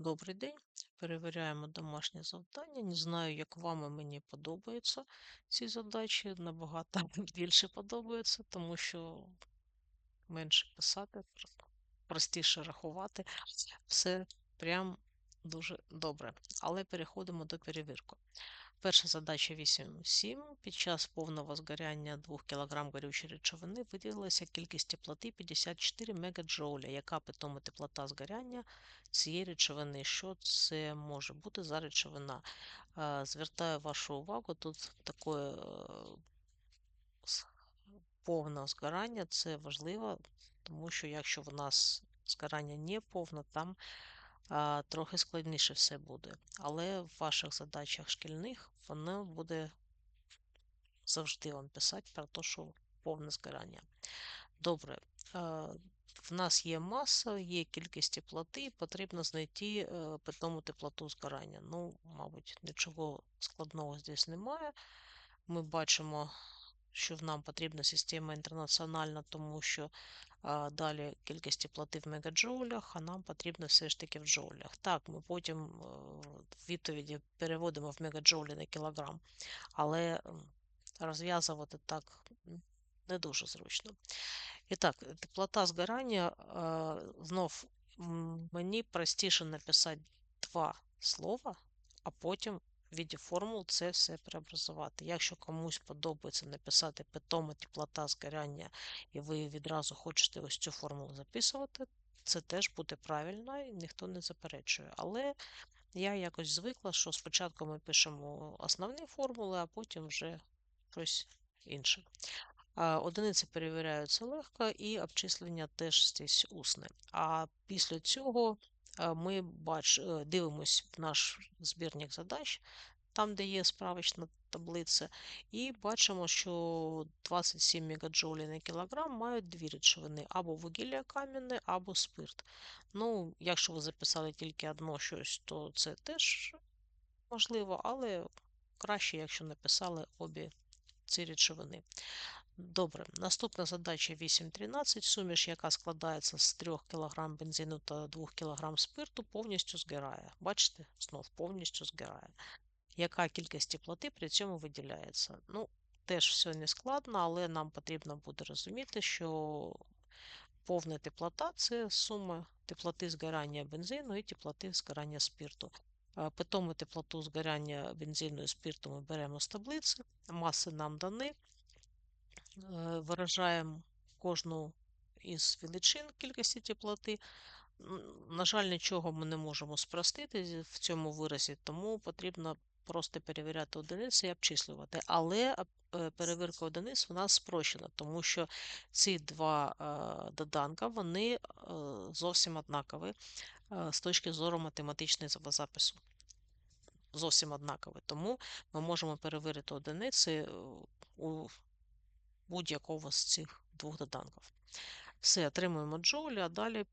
Добрий день. Перевіряємо домашнє завдання. Не знаю, як вам, і мені подобаються ці задачі. Набагато більше подобаються, тому що менше писати, простіше рахувати. Все прям дуже добре. Але переходимо до перевірки. Перша задача 8.7. Під час повного згоряння 2 кг горючої речовини виділилася кількість теплоти 54 МДж. Яка питома теплота згоряння цієї речовини? Що це може бути за речовина? Звертаю вашу увагу, тут таке е, повне згорання, це важливо, тому що якщо в нас згорання не повне, там трохи складніше все буде. Але в ваших задачах шкільних воно буде завжди вам писати про те, що повне згорання. Добре. В нас є маса, є кількість теплоти, потрібно знайти е, питому теплоту згорання. Ну, мабуть, нічого складного здесь немає. Ми бачимо, що нам потрібна система інтернаціональна, тому що а, далі кількість теплоти в мегаджоулях, а нам потрібно все ж таки в джоулях. Так, ми потім е, відповіді переводимо в мегаджоулі на кілограм, але розв'язувати так не дуже зручно. І так, теплота згорання, е, знов мені простіше написати два слова, а потім віді формул це все преобразувати. Якщо комусь подобається написати питома теплота згоряння, і ви відразу хочете ось цю формулу записувати, це теж буде правильно і ніхто не заперечує. Але я якось звикла, що спочатку ми пишемо основні формули, а потім вже щось інше. Одиниці перевіряються легко, і обчислення теж здесь усне. А після цього ми бач, е, дивимось наш збірник задач, там, де є справочна таблиця, і бачимо, що 27 мегаджоулів на кілограм мають дві речовини: або вугілля кам'яне, або спирт. Ну, якщо ви записали тільки одно щось, то це теж можливо, але краще, якщо написали обі ці речовини. Добре, наступна задача 8.13. Суміш, яка складається з 3 кг бензину та 2 кг спирту, повністю згорає. Бачите, знов повністю згорає. Яка кількість теплоти при цьому виділяється? Ну, теж все не складно, але нам потрібно буде розуміти, що повна теплота це сума теплоти згорання бензину і теплоти згорання спирту. Е, Питому теплоту згорання бензину і спирту ми беремо з таблиці, маси нам дані, виражаємо кожну із величин кількості теплоти. На жаль, нічого ми не можемо спростити в цьому виразі, тому потрібно просто перевіряти одиниці і обчислювати. Але е, перевірка одиниць у нас спрощена, тому що ці два е, доданка вони зовсім однакові з точки зору математичного запису. Зовсім однакові. Тому ми можемо перевірити одиниці у будь-якого з цих двох доданків. Все, отримуємо джоулі, а далі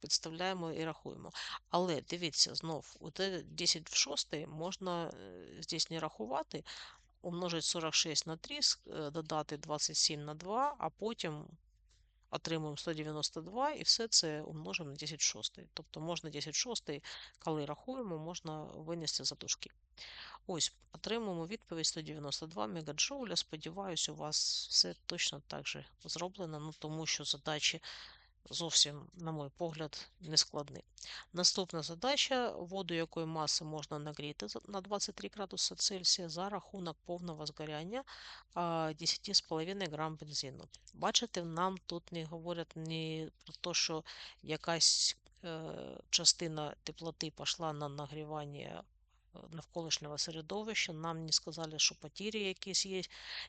підставляємо і рахуємо. Але дивіться, знов, 10 в 6 можна е, здесь рахувати, умножити 46 на 3, е, додати 27 на 2, а потім отримуємо 192 і все це умножимо на 10 шостий. Тобто можна 10 шостий, коли рахуємо, можна винести за дужки. Ось, отримуємо відповідь 192 мегаджоуля. Сподіваюсь, у вас все точно так же зроблено, ну тому що задачі зовсім, на мій погляд, не складні. Наступна задача: воду якої маси можна нагріти на 23 градуси Цельсія за рахунок повного згоряння 10,5 грам бензину. Бачите, нам тут не говорять не про те, що якась е, частина теплоти пішла на нагрівання навколишнього середовища. Нам не сказали, що потірі якісь є,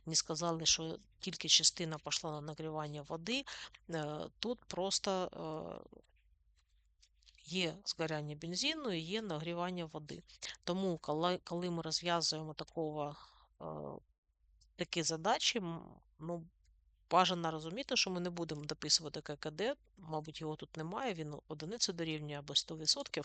не сказали, що тільки частина пішла на нагрівання води. Е, тут просто е, є згоряння бензину і є нагрівання води. Тому, коли ми розв'язуємо такого, е, такі задачі, ну, Бажано розуміти, що ми не будемо дописувати ККД, мабуть, його тут немає, він одиниці дорівнює або 100%,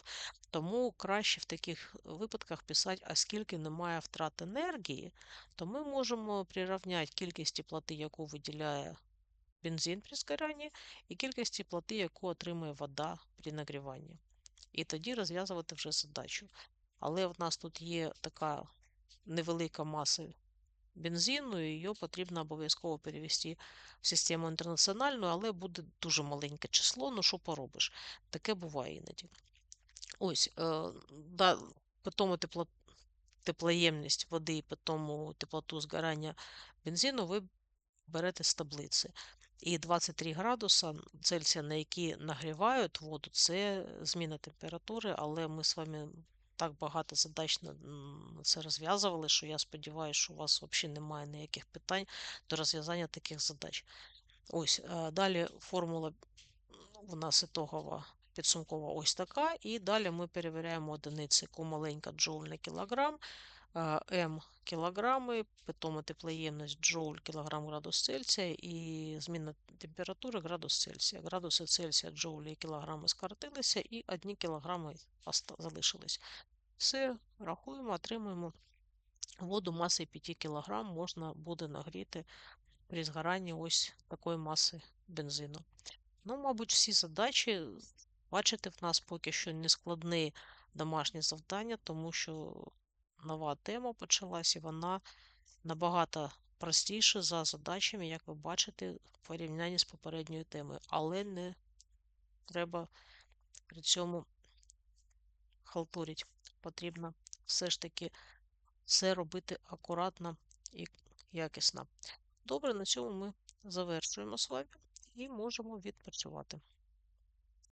тому краще в таких випадках писати, а скільки немає втрат енергії, то ми можемо прирівняти кількість теплоти, яку виділяє бензин при згорянні, і кількість теплоти, яку отримує вода при нагріванні. і тоді розв'язувати вже задачу. Але в нас тут є така невелика маса бензину, і її потрібно обов'язково перевести в систему інтернаціональну, але буде дуже маленьке число, ну що поробиш. Таке буває іноді. Ось, е, да, питому тепло, теплоємність води і питому теплоту згорання бензину ви берете з таблиці. І 23 градуса Цельсія, на які нагрівають воду, це зміна температури, але ми з вами так багато задач на це розв'язували, що я сподіваюся, що у вас взагалі немає ніяких питань до розв'язання таких задач. Ось, е, далі формула у нас ітогова підсумкова ось така. І далі ми перевіряємо одиниці яку маленька джоуль на кілограм, М кілограми, питома теплоємність джоуль кілограм градус Цельсія і зміна температури градус Цельсія. Градуси Цельсія, джоулі і кілограми скоротилися, і одні кілограми залишились. Все, рахуємо, отримуємо воду масою 5 кг можна буде нагріти при згоранні ось такої маси бензину. Ну, мабуть, всі задачі, бачите, в нас поки що не складні домашні завдання, тому що нова тема почалась, і вона набагато простіша за задачами, як ви бачите, в порівнянні з попередньою темою. Але не треба при цьому халтурити. Потрібно все ж таки все робити акуратно і якісно. Добре, на цьому ми завершуємо з вами і можемо відпрацювати.